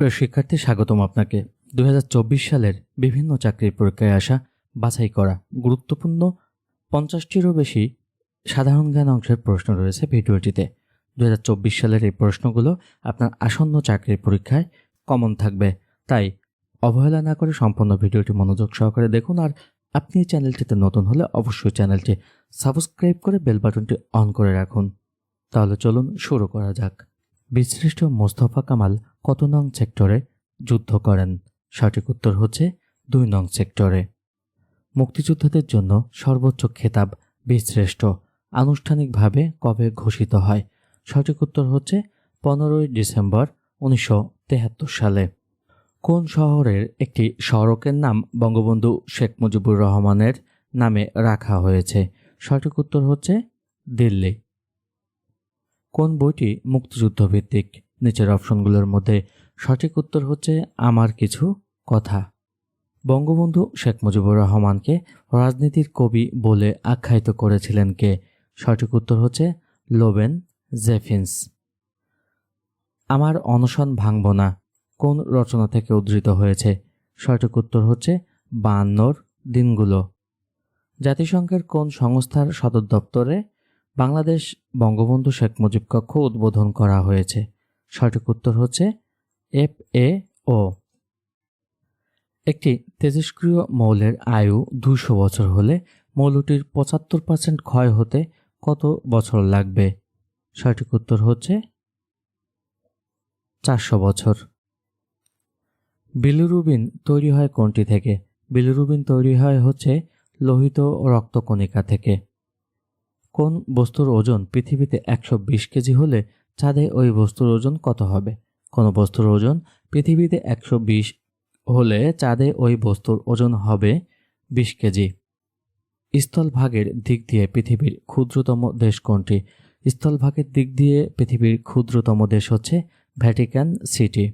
প্রিয় শিক্ষার্থী, স্বাগতম আপনাকে। দু হাজার চব্বিশ সালের বিভিন্ন চাকরির পরীক্ষায় আসা, বাছাই করা গুরুত্বপূর্ণ পঞ্চাশটিরও বেশি সাধারণ জ্ঞান অংশের প্রশ্ন রয়েছে ভিডিওটিতে। দু হাজার চব্বিশ সালের এই প্রশ্নগুলো আপনার আসন্ন চাকরির পরীক্ষায় কমন থাকবে। তাই অবহেলা না করে সম্পূর্ণ ভিডিওটি মনোযোগ সহকারে দেখুন আর আপনি এই চ্যানেলটিতে নতুন হলে অবশ্যই চ্যানেলটি সাবস্ক্রাইব করে বেল বাটনটি অন করে রাখুন। তাহলে চলুন শুরু করা যাক। বীরশ্রেষ্ঠ মোস্তফা কামাল কত নং সেক্টরে যুদ্ধ করেন? সঠিক উত্তর হচ্ছে দুই নং সেক্টরে। মুক্তিযোদ্ধাদের জন্য সর্বোচ্চ খেতাব বীরশ্রেষ্ঠ আনুষ্ঠানিকভাবে কবে ঘোষিত হয়? সঠিক উত্তর হচ্ছে পনেরোই ডিসেম্বর উনিশশো সালে। কোন শহরের একটি সড়কের নাম বঙ্গবন্ধু শেখ মুজিবুর রহমানের নামে রাখা হয়েছে? সঠিক উত্তর হচ্ছে দিল্লি। কোন বইটি মুক্তিযুদ্ধ ভিত্তিক নিচের অপশনগুলোর মধ্যে সঠিক উত্তর হচ্ছে আমার কিছু কথা। বঙ্গবন্ধু শেখ মুজিবুর রহমানকে রাজনীতির কবি বলে আখ্যায়িত করেছিলেন কে? সঠিক উত্তর হচ্ছে লোবেন জেফিন্স। আমার অনশন ভাঙব না। কোন রচনা থেকে উদ্ধৃত হয়েছে? সঠিক উত্তর হচ্ছে বায়ান্নর দিনগুলো। জাতিসংঘের কোন সংস্থার সদর দপ্তরে বাংলাদেশ বঙ্গবন্ধু শেখ মুজিব কক্ষ উদ্বোধন করা হয়েছে। সঠিক উত্তর হচ্ছে এফ এ ও একটি তেজস্ক্রিয় মৌলের আয়ু দুশো বছর হলে মৌলটির পঁচাত্তর পার্সেন্ট ক্ষয় হতে কত বছর লাগবে? সঠিক উত্তর হচ্ছে চারশো বছর। বিলিরুবিন তৈরি হয় কোনটি থেকে? বিলিরুবিন তৈরি হয় হচ্ছে লোহিত রক্তকণিকা থেকে। কোন বস্তুর ওজন পৃথিবীতে একশো বিশ কেজি হলে চাঁদে ওই বস্তুর ওজন কত হবে? কোনো বস্তুর ওজন পৃথিবীতে একশো বিশ হলে চাঁদে ওই বস্তুর ওজন হবে বিশ কেজি। স্থলভাগের দিক দিয়ে পৃথিবীর ক্ষুদ্রতম দেশ কোনটি? স্থলভাগের দিক দিয়ে পৃথিবীর ক্ষুদ্রতম দেশ হচ্ছে ভ্যাটিকান সিটি।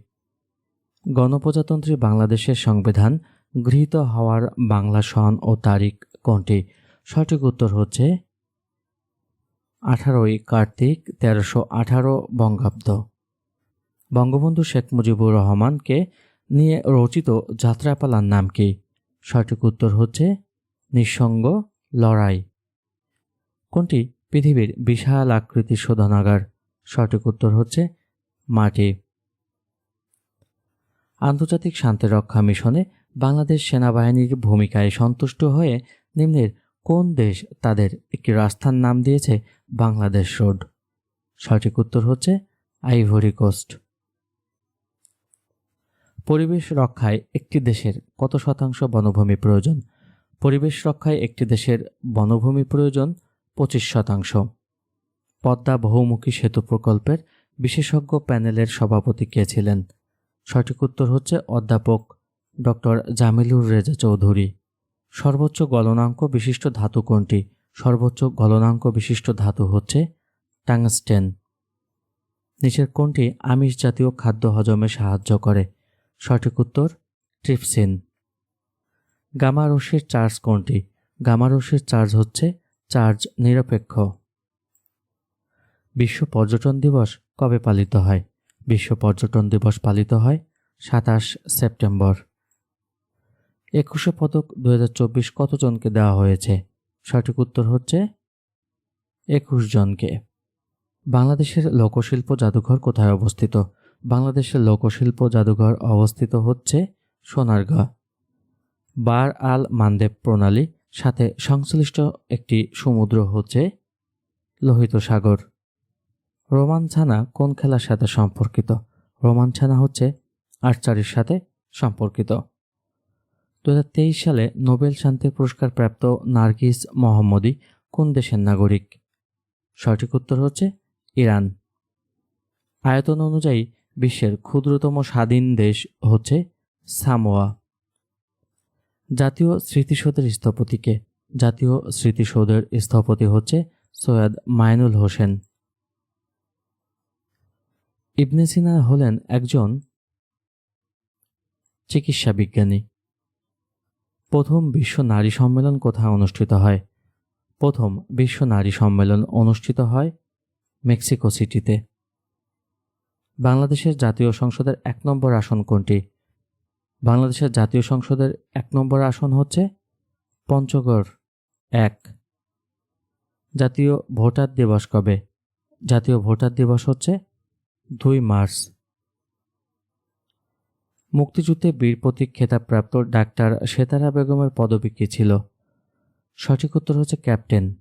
গণপ্রজাতন্ত্রী বাংলাদেশের সংবিধান গৃহীত হওয়ার বাংলা সন ও তারিখ কোনটি? সঠিক উত্তর হচ্ছে আঠারোই কার্তিক তেরোশো আঠারো বঙ্গাব্দ। বঙ্গবন্ধু শেখ মুজিবুর রহমানকে নিয়ে রচিত যাত্রাপালার নাম কি? সঠিক উত্তর হচ্ছে নিঃসঙ্গ লড়াই। কোনটি পৃথিবীর বিশাল আকৃতির শোধনাগার? সঠিক উত্তর হচ্ছে মাটি। আন্তর্জাতিক শান্তিরক্ষা মিশনে বাংলাদেশ সেনাবাহিনীর ভূমিকায় সন্তুষ্ট হয়ে নিম্নের কোন দেশ তাদের একটি রাস্তার নাম দিয়েছে? বাংলাদেশ রোড। সঠিক উত্তর হচ্ছে আইভরি কোস্ট পরিবেশ রক্ষায় একটি দেশের কত শতাংশ বনভূমি প্রয়োজন? পরিবেশ রক্ষায় একটি দেশের বনভূমি প্রয়োজন পঁচিশ শতাংশ। পদ্মা বহুমুখী সেতু প্রকল্পের বিশেষজ্ঞ প্যানেলের সভাপতি কে ছিলেন? সঠিক উত্তর হচ্ছে অধ্যাপক ডক্টর জামিলুর রেজা চৌধুরী। সর্বোচ্চ গলনাঙ্ক বিশিষ্ট ধাতু কোনটি? সর্বোচ্চ গলনাঙ্ক বিশিষ্ট ধাতু হচ্ছে টাংস্টেন। নিচের কোনটি আমিষ জাতীয় খাদ্য হজমে সাহায্য করে? সঠিক উত্তর, ট্রিপসিন। গামারসির চার্জ কোনটি? গামারসির চার্জ হচ্ছে চার্জ নিরপেক্ষ। বিশ্ব পর্যটন দিবস কবে পালিত হয়? বিশ্ব পর্যটন দিবস পালিত হয় সাতাশ সেপ্টেম্বর। একুশে পদক দু হাজার চব্বিশ কতজনকে দেওয়া হয়েছে? সঠিক উত্তর হচ্ছে একুশ জনকে। বাংলাদেশের লোকশিল্প জাদুঘর কোথায় অবস্থিত? বাংলাদেশের লোকশিল্প জাদুঘর অবস্থিত হচ্ছে সোনারগাঁ। বার আল মানদেব প্রণালী সাথে সংশ্লিষ্ট একটি সমুদ্র হচ্ছে লোহিত সাগর। রোমান ছানা কোন খেলার সাথে সম্পর্কিত? রোমান ছানা হচ্ছে আর্চারির সাথে সম্পর্কিত। দু হাজার তেইশ সালে নোবেল শান্তি পুরস্কার প্রাপ্ত নার্গিস মোহাম্মদী কোন দেশের নাগরিক? সঠিক উত্তর হচ্ছে ইরান। আয়তন অনুযায়ী বিশ্বের ক্ষুদ্রতম স্বাধীন দেশ হচ্ছে সামোয়া। জাতীয় স্মৃতিসৌধের স্থপতিকে। জাতীয় স্মৃতিসৌধের স্থপতি হচ্ছে সৈয়দ মাইনুল হোসেন। ইবনে সিনা হলেন একজন চিকিৎসা বিজ্ঞানী প্রথম বিশ্ব নারী সম্মেলন কোথায় অনুষ্ঠিত হয়? প্রথম বিশ্ব নারী সম্মেলন অনুষ্ঠিত হয় মেক্সিকো সিটিতে। বাংলাদেশের জাতীয় সংসদের এক নম্বর আসন কোনটি? বাংলাদেশের জাতীয় সংসদের এক নম্বর আসন হচ্ছে পঞ্চগড় এক। জাতীয় ভোটার দিবস কবে? জাতীয় ভোটার দিবস হচ্ছে দুই মার্চ। মুক্তিযুদ্ধে বীর প্রতীক খেতাবপ্রাপ্ত ডাক্তার সেতারা বেগমের পদবী কী ছিল। সঠিক উত্তর হচ্ছে ক্যাপ্টেন।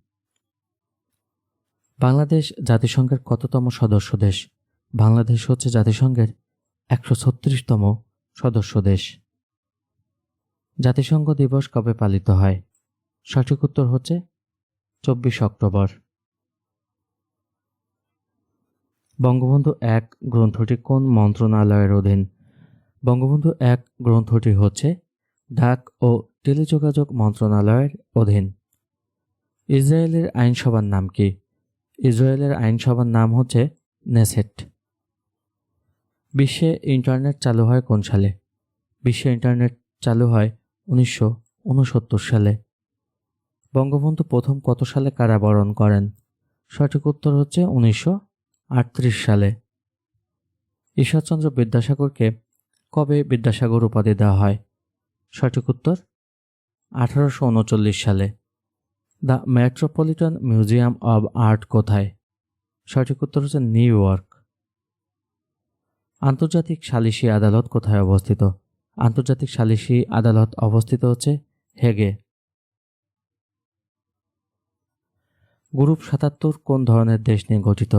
বাংলাদেশ জাতিসংঘের কততম সদস্য দেশ? বাংলাদেশ হচ্ছে জাতিসংঘের একশো ছত্রিশতম সদস্য দেশ। জাতিসংঘ দিবস কবে পালিত হয়? সঠিক উত্তর হচ্ছে চব্বিশ অক্টোবর। বঙ্গবন্ধু এক, গ্রন্থটি কোন মন্ত্রণালয়ের অধীন? বঙ্গবন্ধু এক গ্রন্থটি হচ্ছে ডাক ও টেলিযোগাযোগ মন্ত্রণালয়ের অধীন। ইসরায়েলের আইনসভার নাম কি? ইসরায়েলের আইনসভার নাম হচ্ছে নেসেট। বিশ্বে ইন্টারনেট চালু হয় কোন সালে? বিশ্বে ইন্টারনেট চালু হয় উনিশশো উনসত্তর সালে। বঙ্গবন্ধু প্রথম কত সালে কারাবরণ করেন? সঠিক উত্তর হচ্ছে উনিশশো আটত্রিশ সালে। ঈশ্বরচন্দ্র বিদ্যাসাগরকে কবে বিদ্যাসাগর উপাধি দেওয়া হয়? সঠিক উত্তর, আঠারোশো উনচল্লিশ সালে। The Metropolitan Museum of Art কোথায়? সঠিক উত্তর হচ্ছে নিউ ইয়র্ক। আন্তর্জাতিক সালিসি আদালত কোথায় অবস্থিত? আন্তর্জাতিক সালিসি আদালত অবস্থিত হচ্ছে হেগে। গ্রুপ সাতাত্তর কোন ধরনের দেশ নিয়ে গঠিত?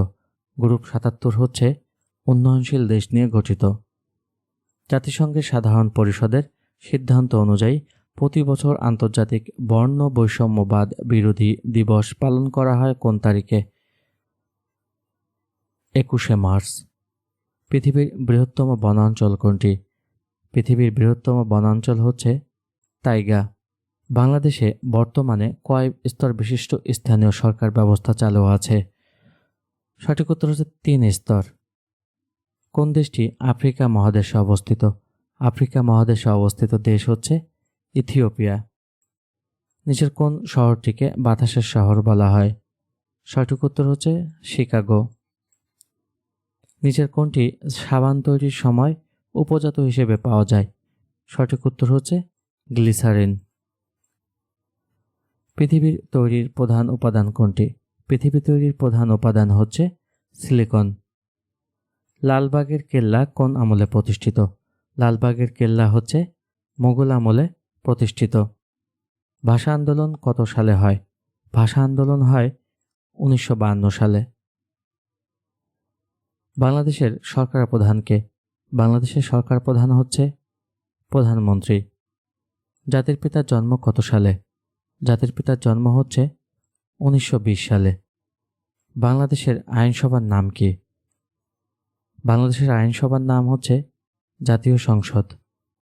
গ্রুপ সাতাত্তর হচ্ছে উন্নয়নশীল দেশ নিয়ে গঠিত। জাতিসংঘের সাধারণ পরিষদের সিদ্ধান্ত অনুযায়ী প্রতি বছর আন্তর্জাতিক বর্ণ বৈষম্যবাদ বিরোধী দিবস পালন করা হয় কোন তারিখে? একুশে মার্চ। পৃথিবীর বৃহত্তম বনাঞ্চল কোনটি? পৃথিবীর বৃহত্তম বনাঞ্চল হচ্ছে তাইগা বাংলাদেশে বর্তমানে কয় স্তর বিশিষ্ট স্থানীয় সরকার ব্যবস্থা চালু আছে। সঠিক উত্তর হচ্ছে তিন স্তর। কোন দেশটি? আফ্রিকা মহাদেশে অবস্থিত। আফ্রিকা মহাদেশে অবস্থিত দেশ হচ্ছে ইথিওপিয়া। নিচের কোন শহরটিকে বাতাসের শহর বলা হয়? সঠিক উত্তর হচ্ছে শিকাগো। নিচের কোনটি সাবান তৈরির সময় উপজাত হিসেবে পাওয়া যায়? সঠিক উত্তর হচ্ছে গ্লিসারিন। পৃথিবীর তৈরির প্রধান উপাদান কোনটি? পৃথিবী তৈরির প্রধান উপাদান হচ্ছে সিলিকন। লালবাগের কেল্লা কোন আমলে প্রতিষ্ঠিত? লালবাগের কেল্লা হচ্ছে মোগল আমলে প্রতিষ্ঠিত। ভাষা আন্দোলন কত সালে হয়? ভাষা আন্দোলন হয় উনিশশো বায়ান্ন সালে। বাংলাদেশের সরকার প্রধানকে বাংলাদেশের সরকার প্রধান হচ্ছে প্রধানমন্ত্রী। জাতির পিতার জন্ম কত সালে? জাতির পিতার জন্ম হচ্ছে উনিশশো বিশ সালে। বাংলাদেশের আইনসভার নাম কি? বাংলাদেশের আইনসভার নাম হচ্ছে জাতীয় সংসদ।